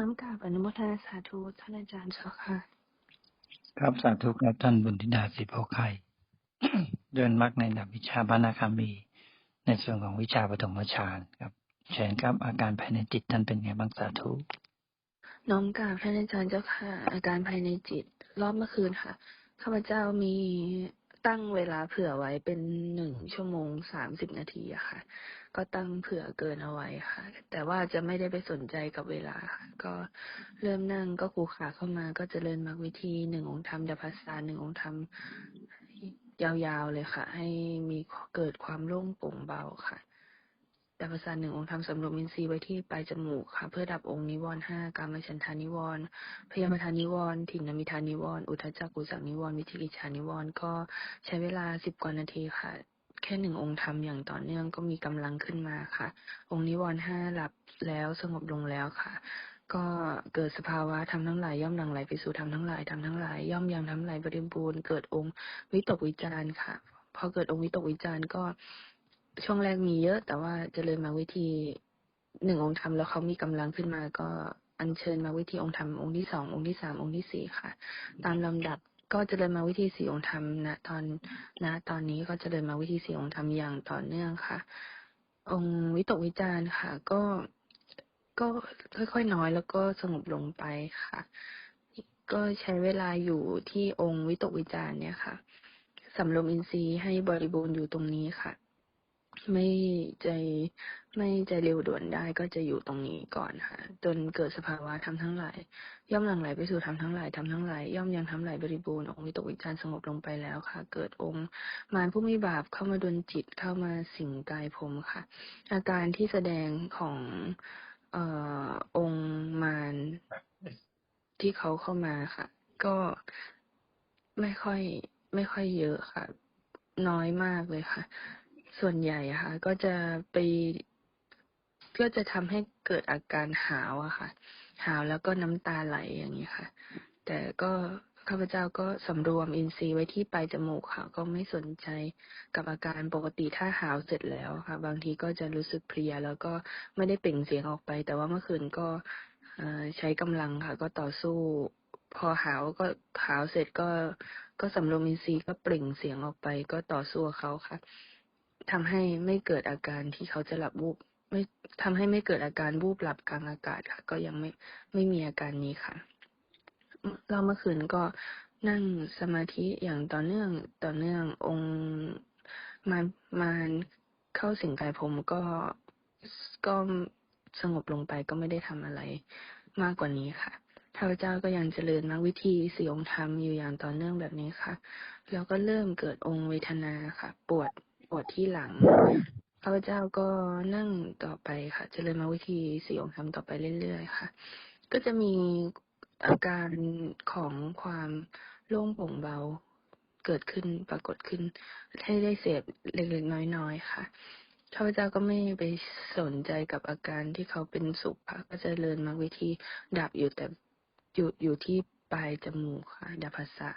น้อมกราบอนุโมทนาสาธุท่านอาจารย์เจ้าค่ะ ครับสาธุครับท่านบุญธิดาสิโพไข่เดินมักในระดับวิชาบานาคามี ในส่วนของวิชาปฐมฌานครับเชิญครับอาการภายในจิตท่านเป็นไงบ้างสาธุน้อมกราบท่านอาจารย์เจ้าค่ะ อาการภายในจิต รอบเมื่อคืนค่ะข้าพเจ้ามี ตั้งเวลาเผื่อไว้เป็นหนึ่งชั่วโมงสามสิบนาทีอะค่ะ ก็ตั้งเผื่อเกินเอาไว้ค่ะ แต่ว่าจะไม่ได้ไปสนใจกับเวลาค่ะ ก็เริ่มนั่งก็คูขาเข้ามา ก็จเจริญมรรควิธีหนึ่งองค์ธรรมดับภาษาหนึ่งองค์ธรรมยาวๆเลยค่ะ ให้มีเกิดความโล่งโปร่งเบาค่ะ ดับภาษาหนึ่งองค์ธรรมสำรวมอินทรีย์ไว้ที่ปลายจมูกค่ะ เพื่อดับองค์นิวรณ์ห้ากามฉันทานิวรณ์พยาบาทานิวรณ์ถิ่นนมิทานิวรณ์อุทจจักกุจักนิวรณ์วิธิกิจานิวรณ์ก็ใช้เวลาสิบกว่านาทีค่ะ แค่หนึ่งองค์ธรรมอย่างต่อเนื่องก็มีกำลังขึ้นมาค่ะ องค์นิวรณ์ห้าหลับแล้วสงบลงแล้วค่ะก็เกิดสภาวะทำทั้งหลายย่อมหลั่งไหลไปสู่ทำทั้งหลายทำทั้งหลายย่อมยังทำหลายบริบูรณ์เกิดองค์วิตกวิจารณ์ค่ะ พอเกิดองค์วิตกวิจารณ์ก็ ช่วงแรกมีเยอะ แต่ว่าเจริญมาวิธีหนึ่งองค์ธรรมแล้วเขามีกำลังขึ้นมา ก็อัญเชิญมาวิธีองค์ธรรมองค์ที่สององค์ที่สามองค์ที่สี่ค่ะ ตามลำดับก็เจริญมาวิธีสี่องค์ธรรมนะตอนนะตอนนี้ก็เจริญมาวิธีสี่องค์ธรรมอย่างต่อเนื่องค่ะ องค์วิตกวิจารณ์ค่ะ ก็ก็ค่อยๆน้อยแล้วก็สงบลงไปค่ะ ก็ใช้เวลาอยู่ที่องค์วิตกวิจารณ์เนี่ยค่ะสำรวมอินทรีย์ให้บริบูรณ์อยู่ตรงนี้ค่ะ ไม่ใจไม่ใจเร็วด่วนได้ก็จะอยู่ตรงนี้ก่อนค่ะจนเกิดสภาวะทำทั้งหลาย ย่อมหลั่งไหลไปสู่ทำทั้งหลายทำทั้งหลายย่อมยังทำหลายบริบูรณ์องค์วิตกวิจารสงบลงไปแล้วค่ะ เกิดองค์มารผู้มีบาปเข้ามาดลจิตเข้ามาสิงกายผมค่ะ อาการที่แสดงของเอ่อองค์มารที่เขาเข้ามาค่ะ ก็ไม่ค่อยไม่ค่อยเยอะค่ะ น้อยมากเลยค่ะ ส่วนใหญ่อะค่ะ ก็จะไปก็จะทำให้เกิดอาการหาวอะค่ะ หาวแล้วก็น้ำตาไหลอย่างนี้ค่ะ แต่ก็ข้าพเจ้าก็สำรวมอินทรีย์ไว้ที่ปลายจมูกค่ะ ก็ไม่สนใจกับอาการปกติถ้าหาวเสร็จแล้วค่ะ บางทีก็จะรู้สึกเพลียแล้วก็ไม่ได้เปล่งเสียงออกไป แต่ว่าเมื่อคืนก็ใช้กำลังค่ะ ก็ต่อสู้ พอหาวก็หาวเสร็จก็ก็สำรวมอินทรีย์ก็เปล่งเสียงออกไป ก็ต่อสู้เขาค่ะ ทำให้ไม่เกิดอาการที่เขาจะหลับวูบไม่ทำให้ไม่เกิดอาการวูบหลับกลางอากาศค่ะ ก็ยังไม่ไม่มีอาการนี้ค่ะเราเมื่อคืนก็นั่งสมาธิอย่างต่อเนื่องต่อเนื่ององค์มารมารเข้าสิงกายผมก็ก็สงบลงไปก็ไม่ได้ทำอะไรมากกว่านี้ค่ะข้าพเจ้าก็ยังเจริญมรรควิธีสี่องค์ธรรมอยู่อย่างต่อเนื่องแบบนี้ค่ะ แล้วก็เริ่มเกิดองค์เวทนาค่ะ ปวด ปวดที่หลังข้าพเจ้าก็นั่งต่อไปค่ะเจริญมรรควิธีสี่องค์ธรรมต่อไปเรื่อยๆค่ะ ก็จะมีอาการของความโล่งโปร่งเบาเกิดขึ้นปรากฏขึ้น ให้ได้เสพเล็กๆน้อยๆค่ะข้าพเจ้าก็ไม่ไปสนใจกับอาการที่เขาเป็นสุขค่ะก็จะเริญมรรควิธีดับอยู่แต่อยู่อยู่ที่ปลายจมูกค่ะดับภาษา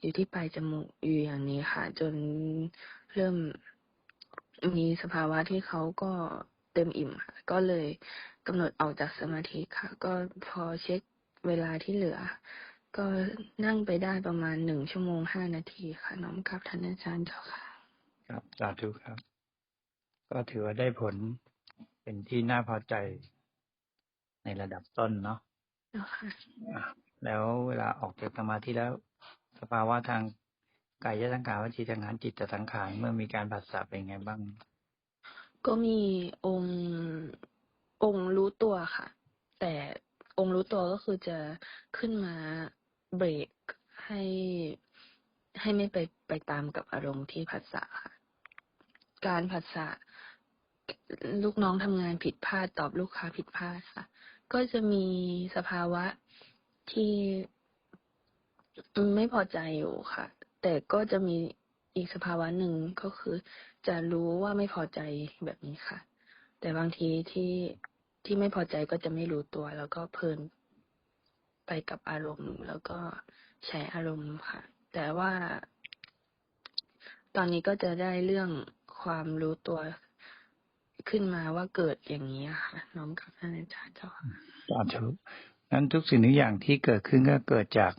อยู่ที่ปลายจมูกอยู่อย่างนี้ค่ะ จนเริ่ม มีสภาวะที่เขาก็เต็มอิ่มค่ะก็เลยกำหนดออกจากสมาธิค่ะ ก็พอเช็คเวลาที่เหลือ ก็นั่งไปได้ประมาณหนึ่งชั่วโมงห้านาทีค่ะ น้อมครับท่านอาจารย์เจ้าค่ะ ครับสาธุครับ ก็ถือว่าได้ผลเป็นที่น่าพอใจในระดับต้นเนาะเจ้าค่ะแล้วเวลาออกจากสมาธิแล้ว สภาวะทาง กายสังขารวจีสังขารจิตสังขารเมื่อมีการผัสสะเป็นไงบ้าง ก็มีองค์องค์รู้ตัวค่ะ แต่องค์รู้ตัวก็คือจะขึ้นมาเบรกให้ให้ไม่ไปไปตามกับอารมณ์ที่ผัสสะค่ะ การผัสสะลูกน้องทำงานผิดพลาดตอบลูกค้าผิดพลาดค่ะ ก็จะมีสภาวะที่ไม่พอใจอยู่ค่ะ แต่ก็จะมีอีกสภาวะหนึ่งก็คือ จะรู้ว่าไม่พอใจแบบนี้ค่ะ แต่บางทีที่ที่ไม่พอใจก็จะไม่รู้ตัว แล้วก็เพลินไปกับอารมณ์ แล้วก็ใช้อารมณ์ค่ะ แต่ว่า ตอนนี้ก็จะได้เรื่องความรู้ตัวขึ้นมาว่าเกิดอย่างนี้ค่ะ น้อมกับท่านอาจารย์เจ้าค่ะสาธุนั้นทุกสิ่งทุกอย่างที่เกิดขึ้นก็เกิดจาก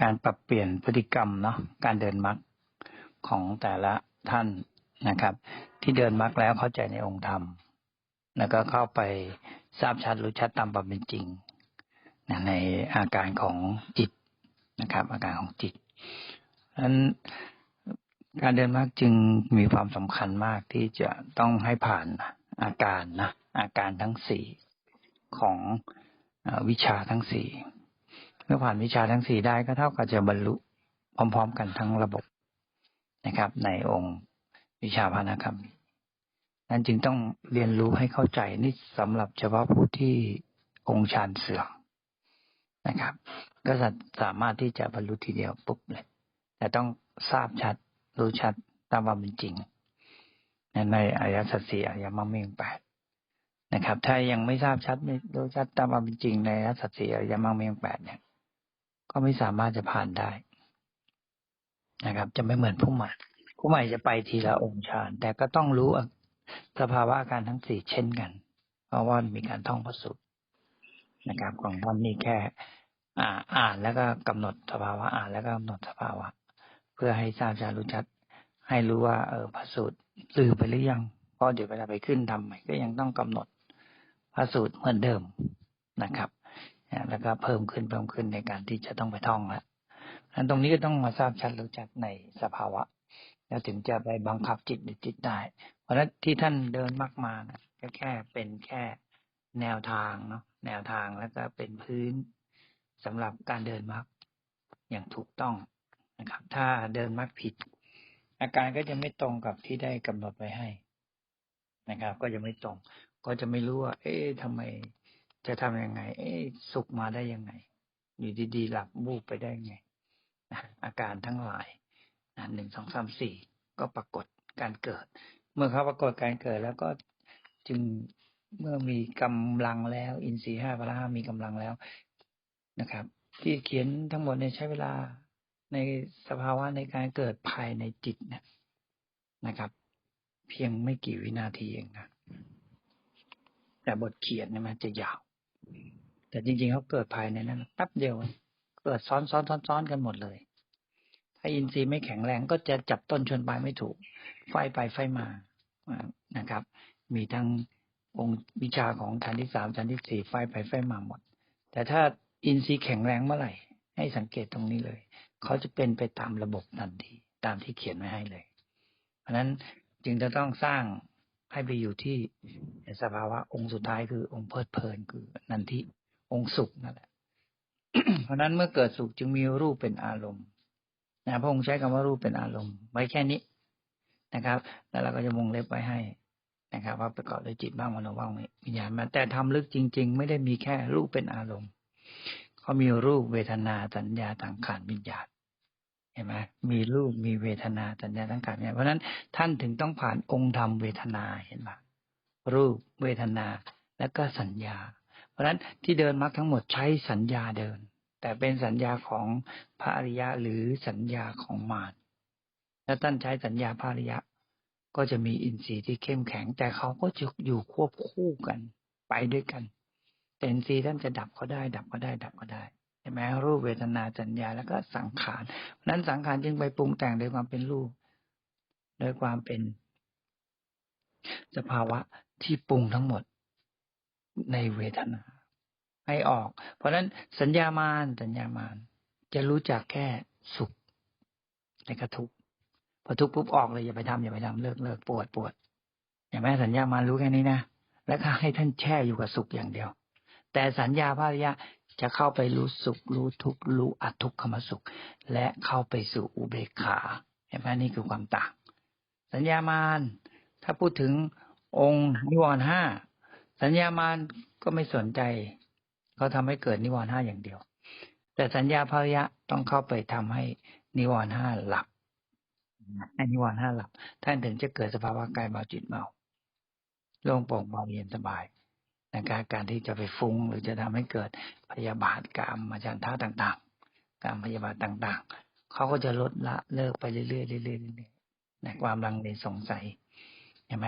การปรับเปลี่ยนพฤติกรรมเนาะการเดินมรรคของแต่ละท่านนะครับ ที่เดินมรรคแล้วเข้าใจในองค์ธรรม แล้วก็เข้าไปทราบชัดรู้ชัดตามความเป็นจริงในอาการของจิตนะครับ อาการของจิตดังนั้นการเดินมรรคจึงมีความสำคัญมากที่จะต้องให้ผ่านอาการนะอาการทั้งสี่ของวิชาทั้งสี่ เมื่อผ่านวิชาทั้งสี่ได้ก็เท่ากับจะบรรลุพร้อม ๆ กันทั้งระบบนะครับ ในองค์วิชาพานาคำนั้นจึงต้องเรียนรู้ให้เข้าใจนี่สำหรับเฉพาะผู้ที่องค์ฌานเสื่อมนะครับ ก็สามารถที่จะบรรลุทีเดียวปุ๊บเลย แต่ต้องทราบชัดรู้ชัดตามความเป็นจริงในอายะสัจสี่อายะมรรคมีองแปดนะครับ ถ้ายังไม่ทราบชัดไม่รู้ชัดตามความเป็นจริงในอายะสัจสี่อายะมรรคมีองแปดเนี่ย ก็ไม่สามารถจะผ่านได้นะครับ จะไม่เหมือนผู้ใหม่ผู้ใหม่จะไปทีละองค์ฌานแต่ก็ต้องรู้สภาวะอาการทั้งสี่เช่นกัน เพราะว่ามีการท่องพระสูตรนะครับ ของท่านนี่แค่ อ่าอ่านแล้วก็กำหนดสภาวะอ่านแล้วก็กำหนดสภาวะ เพื่อให้ทราบชัดรู้ชัด ให้รู้ว่าเออพระสูตรลือไปหรือยังเพราะเดี๋ยวเวลาไปขึ้นทำใหม่ก็ยังต้องกำหนดพระสูตรเหมือนเดิมนะครับ แล้วก็เพิ่มขึ้นเพิ่มขึ้นในการที่จะต้องไปท่องล้วนั้นตรงนี้ก็ต้องมาทราบชัดรู้จักในสภาวะ แล้วถึงจะไปบังคับจิตหรือจิตได้ เพราะฉะนั้นที่ท่านเดินมากมานะก็แค่เป็นแค่แนวทางเนาะแนวทางแล้วก็เป็นพื้นสำหรับการเดินมรรคอย่างถูกต้องนะครับ ถ้าเดินมรรคผิด อาการก็จะไม่ตรงกับที่ได้กำหนดไว้ให้นะครับ ก็จะไม่ตรง ก็จะไม่รู้ว่า เอ๊ะทำไม จะทำยังไง เอสุขมาได้ยังไง อยู่ดีๆหลับบูบไปได้ไงอาการทั้งหลายหนึ่งสองสามสี่ก็ปรากฏการเกิด เมื่อเขาปรากฏการเกิดแล้วก็จึงเมื่อมีกำลังแล้ว อินทรีห้าพละห้ามีกำลังแล้วนะครับ ที่เขียนทั้งหมดเนี่ยใช้เวลาในสภาวะในการเกิดภายในจิตนี่ยนะครับ เพียงไม่กี่วินาทีเองนะแต่บทเขียนเนี่ยมันจะยาว แต่จริงๆเขาเกิดภายในนั้นแป๊บเดียว เกิดซ้อนซ้อนซ้อนซ้อนกันหมดเลย ถ้าอินทรีย์ไม่แข็งแรงก็จะจับต้นชนปลายไม่ถูก ไฟไปไฟมานะครับ มีทั้งองค์วิชาของชั้นที่สามชั้นที่สี่ไฟไปไฟมาหมด แต่ถ้าอินทรีย์แข็งแรงเมื่อไหร่ ให้สังเกตตรงนี้เลย เขาจะเป็นไปตามระบบทันทีตามที่เขียนไว้ให้เลย เพราะนั้นจึงจะต้องสร้าง ให้ไปอยู่ที่สภาวะองค์สุดท้ายคือองค์เพลิดเพลินคือนันทิองค์สุขนั่นแหละ เพราะนั้นเมื่อเกิดสุขจึงมีรูปเป็นอารมณ์นะพระองค์ใช้คำว่ารูปเป็นอารมณ์ ไว้แค่นี้นะครับ แล้วเราก็จะวงเล็บไว้ให้นะครับ ว่าประกอบด้วยจิตบ้างมโนบ้างวิญญาณมาแต่ทำลึกจริง ๆ ไม่ได้มีแค่รูปเป็นอารมณ์เขามีรูปเวทนาสัญญาต่างขานวิญญาณ ห็นไหมมีรูปมีเวทนาสัญญาต่างขานเนี่ยเพราะนั้นท่านถึงต้องผ่านองค์ธรรมเวทนาเห็นไหมรูปเวทนาแล้วก็สัญญา เพราะนั้นที่เดินมรรคทั้งหมดใช้สัญญาเดิน แต่เป็นสัญญาของพระอริยะหรือสัญญาของมารแล้วท่านใช้สัญญาพระอริยะ ก็จะมีอินทรีย์ที่เข้มแข็ง แต่เขาก็จะอยู่ควบคู่กัน ไปด้วยกันแต่อินทรีย์ท่านจะดับก็ได้ ดับก็ได้ ดับก็ได้ ช่ไหมรูปเวทนาสัญญาแล้วก็สังขารนั้นสังขารจึงไปปรุงแต่งโดยความเป็นรูป โดยความเป็น สภาวะที่ปรุงทั้งหมดในเวทนา ให้ออก เพราะฉะนั้นสัญญามานสัญญามาน จะรู้จักแค่สุขในกระทุกพอทุกปุ๊บออกเลยอย่าไปทำอย่าไปทำเลิกเลิกปวดปวดอย่างแม่สัญญามานรู้แค่นี้นะแล้วก็ให้ท่านแช่อยู่กับสุขอย่างเดียว แต่สัญญาภาริยะ จะเข้าไปรู้สุขรู้ทุกข์รู้อัทุกขมสุข และเข้าไปสู่อุเบกขาเห็นไหมนี่คือความต่าง สัญญามานถ้าพูดถึงองค์นิวรณ์ห้าสัญญามานก็ไม่สนใจเขาทำให้เกิดนิวรณ์ห้าอย่างเดียว แต่สัญญาภริยะต้องเข้าไปทำให้นิวรณ์ห้าหลับให้นิวรณ์ห้าหลับท่านถึงจะเกิดสภาวะกายเบาจิตเมาโล่งโปร่งเบาเย็นสบาย นะครับการที่จะไปฟุ้งหรือจะทำให้เกิดพยาบาทกรรมมาจันท่าต่างๆ การพยาบาทต่างๆ เขาก็จะลดละเลิกไปเรื่อยๆเรื่อยๆเรื่อยๆนะความลังเลสงสัยเห็นไหม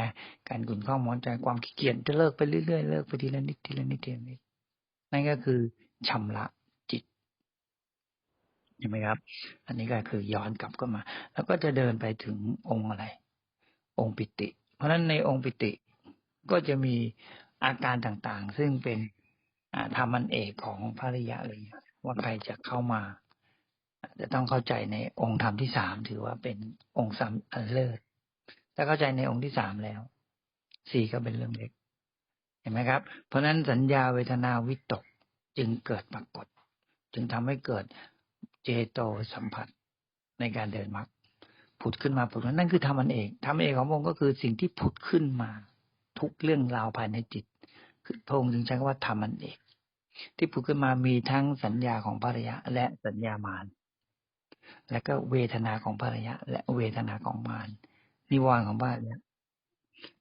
การกุนข้องมอนใจความขี้เกียจจะเลิกไปเรื่อยๆเลิกไปทีละนิดทีละนิดทีละนิดนั่นก็คือชำระจิตเห็นไหมครับ อันนี้ก็คือย้อนกลับก็มา แล้วก็จะเดินไปถึงองค์อะไร องค์ปิติ เพราะฉะนั้นในองค์ปิติก็จะมี อาการต่างๆ ซึ่งเป็นธรรมันเอกของภริยะเลยว่าใครจะเข้ามาจะต้องเข้าใจในองค์ธรรมที่สามถือว่าเป็นองค์สามอันเลิศถ้าเข้าใจในองค์ที่สามแล้วสี่ก็เป็นเรื่องเล็ก เห็นไหมครับ เพราะฉะนั้นสัญญาเวทนาวิตกจึงเกิดปรากฏ จึงทำให้เกิดเจโตสัมผัสในการเดินมรรคผุดขึ้นมาผุดนั่นคือธรรมันเอกธรรมเอกของพระองค์ก็คือสิ่งที่ผุดขึ้นมา ทุกเรื่องราวภายในจิต คือพระองค์จึงใช้คำว่าธรรมันเอก ที่ผุดขึ้นมามีทั้งสัญญาของภรรยาและสัญญามาร และก็เวทนาของภรรยา และเวทนาของมารนิวรณ์ของบ้านเนี่ย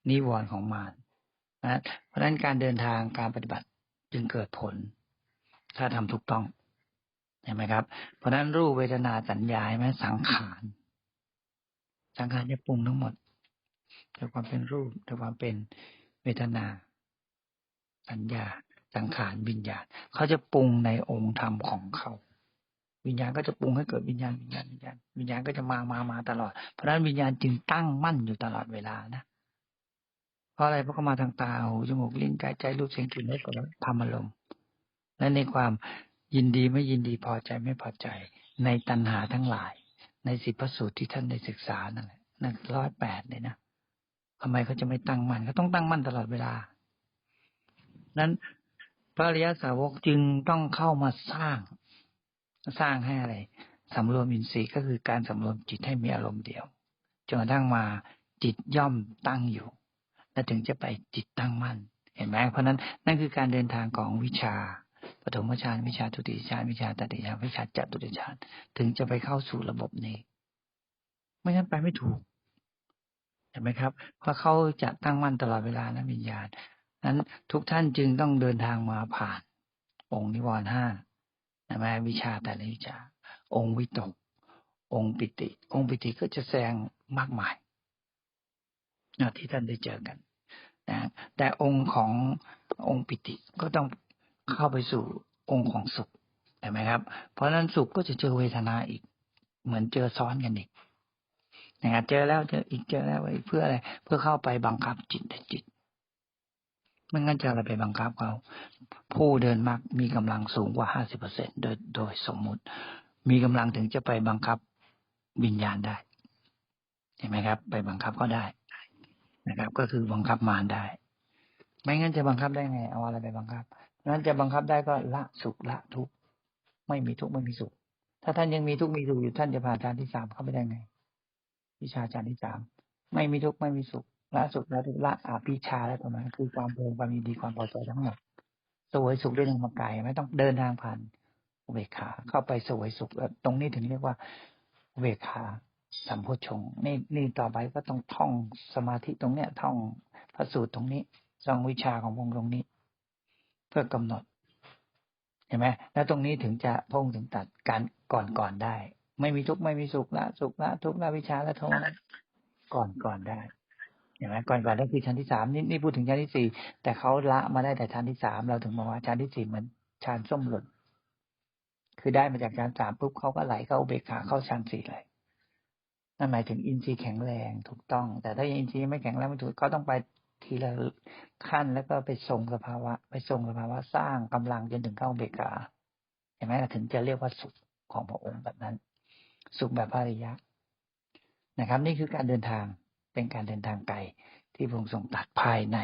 นิวรณ์ของมารนะเพราะฉะนั้นการเดินทางการปฏิบัติจึงเกิดผล ถ้าทำถูกต้องเห็นไหมครับ เพราะฉะนั้นรูปเวทนาสัญญาไหมสังขารสังขารจะปรุงทั้งหมด ด้วยความเป็นรูปด้วยความเป็นเวทนา สัญญา สังขารวิญญาณเขาจะปรุงในองค์ธรรมของเขาวิญญาณก็จะปรุงให้เกิดวิญญาณวิญญาณวิญญาณวิญญาณก็จะมามามาตลอด เพราะฉะนั้นวิญญาณจึงตั้งมั่นอยู่ตลอดเวลานะเพราะอะไรเพราะเขามาทางตาหูจมูกลิ้นกายใจรูปเสียงกลิ่นรสแล้วธรรมอารมณ์และในความยินดีไม่ยินดีพอใจไม่พอใจ ในตัณหาทั้งหลาย ในสิบพระสูตรที่ท่านได้ศึกษานั่นแหละนั่นร้อยแปดเลยนะ ทำไมเขาจะไม่ตั้งมั่นเขาต้องตั้งมั่นตลอดเวลา นั้นพระอริยสาวกจึงต้องเข้ามาสร้าง สร้างให้อะไรสำรวมอินทรีย์ก็คือการสำรวมจิตให้มีอารมณ์เดียวจนกระทั่งมาจิตย่อมตั้งอยู่ และถึงจะไปจิตตั้งมั่น เห็นไหมเพราะนั้นนั่นคือการเดินทางของวิชาปฐมฌานวิชาทุติยฌานวิชาตติยฌานวิชาจตุติฌานถึงจะไปเข้าสู่ระบบนี้ ไม่งั้นไปไม่ถูก เห็นไหมครับเพราะเขาจะตั้งมั่นตลอดเวลานะวิญญาณนั้นทุกท่านจึงต้องเดินทางมาผ่าน องค์นิวรณ์ห้านะแม้วิชาแต่ละวิชาองค์วิตก องค์ปิติ องค์ปิติก็จะแสงมากมายนะที่ท่านได้เจอกันนะแต่องค์ขององค์ปิติก็ต้องเข้าไปสู่องค์ของสุขเห็นไหมครับ เพราะนั้นสุขก็จะเจอเวทนาอีก เหมือนเจอซ้อนกันอีก นะครับเจอแล้วเจออีกเจอแล้วอีกเพื่ออะไร เพื่อเข้าไปบังคับจิตแต่จิตไม่งั้นจะอะไรไปบังคับเขาผู้เดินมากมีกำลังสูงกว่าห้าสิบเปอร์เซ็นโดยโดยสมมุติ มีกำลังถึงจะไปบังคับวิญญาณได้เห็นไหมครับ ไปบังคับก็ได้นะครับ ก็คือบังคับมารได้ ไม่งั้นจะบังคับได้ไง เอาอะไรไปบังคับนั้นจะบังคับได้ก็ละสุขละทุกข์ไม่มีทุกข์ไม่มีสุข ถ้าท่านยังมีทุกข์มีสุขอยู่ท่านจะผ่านฌานที่สามเข้าไปได้ไง วิชาฌานที่สามไม่มีทุกข์ไม่มีสุขละสุขละทุกข์ละอาภิชาและประมาณคือความเพลินความยินดีความพอใจทั้งหมดสวยสุขด้วยธรรมกายไม่ต้องเดินทางผ่านอุเบกขาเข้าไปสวยสุขตรงนี้ถึงเรียกว่าอุเบกขาสัมโพชงนี่นี่ต่อไปก็ต้องท่องสมาธิตรงเนี้ยท่องพระสูตรตรงนี้ท่องวิชาของวงตรงนี้ เพื่อกำหนดเห็นไหมแล้วตรงนี้ถึงจะพงถึงตัดการก่อนก่อนได้ ไม่มีทุกข์ไม่มีสุขละสุขละทุกข์ละวิชาละโทละก่อนก่อนได้เห็นไหมก่อนก่อนนั่นคือชั้นที่สามนี่นี่พูดถึงชั้นที่สี่แต่เขาละมาได้แต่ชั้นที่สามเราถึงบอกว่าชั้นที่สี่เหมือนชั้นส้มหล่นคือได้มาจากชั้นสามปุ๊บเขาก็ไหลเข้าเบกขาเข้าชั้นสี่เลยนั่นหมายถึงอินทรีย์แข็งแรงถูกต้อง แต่ถ้าอินทรีย์ไม่แข็งแรงไม่ถูกเขาต้องไปทีละขั้นแล้วก็ไปทรงสภาวะ ไปทรงสภาวะสร้างกำลังจนถึงเข้าเบกขาเห็นไหมถึงจะเรียกว่าสุขของพระองค์แบบนั้น สุขแบบพระริยะนะครับ นี่คือการเดินทางเป็นการเดินทางไกลที่พระองค์ทรงตัดภายใน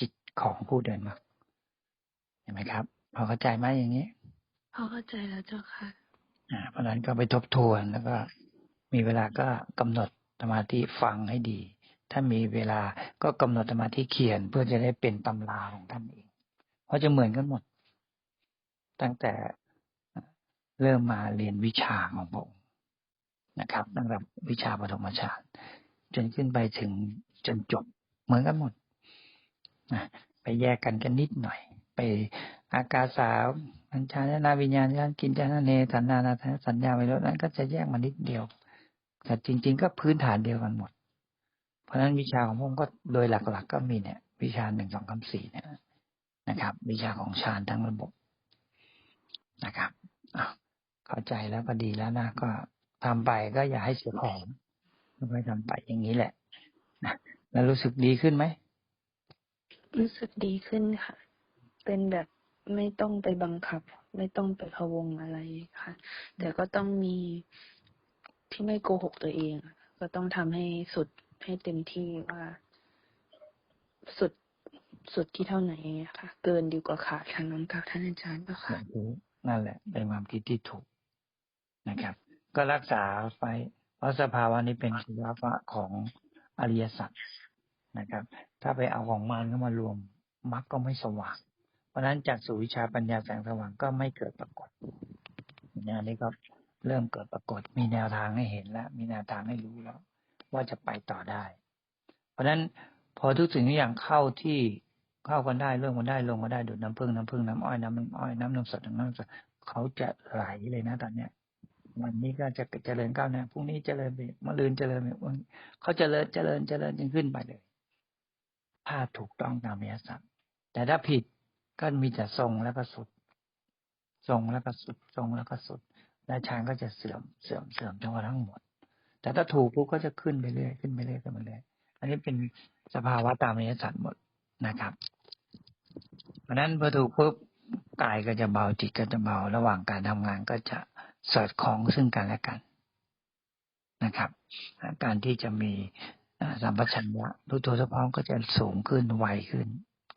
จิตของผู้เดินมาเห็นไหมครับ พอเข้าใจไหมอย่างนี้พอเข้าใจแล้วเจ้าค่ะอ่าเพราะนั้นก็ไปทบทวนแล้วก็มีเวลาก็กำหนดสมาธิฟังให้ดี ถ้ามีเวลาก็กำหนดสมาธิเขียนเพื่อจะได้เป็นตำราของท่านเอง เพราะจะเหมือนกันหมด ตั้งแต่ เริ่มมาเรียนวิชาของพระองค์นะครับตั้งแต่วิชาปฐมฌานจนขึ้นไปถึงจนจบเหมือนกันหมดนะไปแยกกันกันนิดหน่อย ไปอากาสาวอัญชานาวิญญาณยันกินจานาเนสันนานาสัญญาไว้แล้วนั้นก็จะแยกมานิดเดียว แต่จริง ๆ ก็พื้นฐานเดียวกันหมด เพราะฉะนั้นวิชาของผมก็โดยหลักๆกก็มีเนี่ย วิชาหนึ่งสองคำสี่เนี่ยนะครับ วิชาของฌานทั้งระบบนะครับอ้าว เข้าใจแล้วก็ดีแล้วนะก็ทำไปก็อย่าให้เสียของค่อยๆทำไปอย่างนี้แหละนะแล้วรู้สึกดีขึ้นไหมรู้สึกดีขึ้นค่ะ เป็นแบบไม่ต้องไปบังคับ ไม่ต้องไปพะวงอะไรค่ะ แต่ก็ต้องมีที่ไม่โกหกตัวเองอะก็ต้องทำให้สุดให้เต็มที่ว่า สุดสุดที่เท่าไหร่อะค่ะ เกินดีกว่าขาดค่ะน้องกับท่านอาจารย์ก็ค่ะนั่นแหละเป็นความคิดที่ถูก นะครับ ก็รักษาไฟเพราะสภาวะนี้เป็นสภาวะของอริยสัจนะครับ ถ้าไปเอาของมันเข้ามารวมมรรคก็ไม่สว่าง เพราะฉะนั้นจากสู่วิชาปัญญาแสงสว่างก็ไม่เกิดปรากฏเนี่ยนนี้ก็เริ่มเกิดปรากฏ มีแนวทางให้เห็นแล้ว มีแนวทางให้รู้แล้ว ว่าจะไปต่อได้ เพราะฉะนั้นพอทุกสิ่งทุกอย่างเข้าที่เข้ากันได้เรื่องกันได้ลงกันได้ดูดน้ำผึ้งน้ำผึ้งน้ำอ้อยน้ำน้ำอ้อยน้ำนมสดน้ำนมสดเขาจะไหลเลยนะตอนเนี้ย วันนี้ก็จะเจริญก้าวหน้าพรุ่งนี้เจริญไปมะรืนเจริญไปเขาเจริญเจริญเจริญจนขึ้นไปเลยถ้าถูกต้องตามอริยสัจแต่ถ้าผิดก็มีแต่ทรงแล้วก็สุดทรงแล้วก็สุดทรงแล้วก็สุดและฌานก็จะเสื่อมเสื่อมเสื่อมจนกระทั่งหมด แต่ถ้าถูกปุ๊บก็จะขึ้นไปเรื่อยขึ้นไปเรื่อยขึ้นไปเรื่อยอันนี้เป็นสภาวะตามอริยสัจหมดนะครับ เพราะฉะนั้นพอถูกปุ๊บกายก็จะเบาจิตก็จะเบาระหว่างการทำงานก็จะ สอดคล้องซึ่งกันและกันนะครับ การที่จะมีสัมปชัญญะรู้ตัวเฉพาะก็จะสูงขึ้นไวขึ้น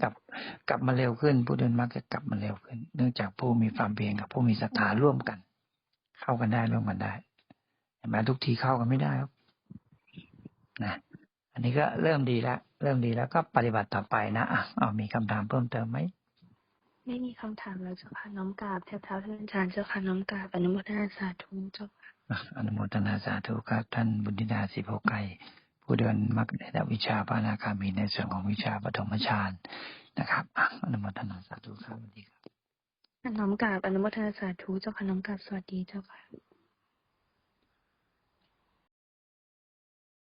กลับกลับมาเร็วขึ้น ผู้เดินมักจะกลับมาเร็วขึ้น เนื่องจากผู้มีความเพียรกับผู้มีศรัทธาร่วมกัน เข้ากันได้ร่วมกันได้เห็นไหมทุกทีเข้ากันไม่ได้ครับนะอันนี้ก็เริ่มดีแล้วเริ่มดีแล้วก็ปฏิบัติต่อไปนะอะเอามีคำถามเพิ่มเติมไหม ไม่มีคำถามแล้วเจ้าค่ะน้อมกราบแทบเท้าท่านอาจารย์เจ้าค่ะน้อมกราบอนุโมทนาสาธุเจ้าค่ะอะอนุโมทนาสาธุครับ ท่านบุญธิดาสิโพไกรผู้เดินมรรคในด้านวิชาพระอนาคามีในส่วนของวิชาปฐมฌานนะครับอะอนุโมทนาสาธุครับสวัสดีครับน้อมกราบอนุโมทนาสาธุเจ้าค่ะน้อมกราบสวัสดีเจ้าค่ะ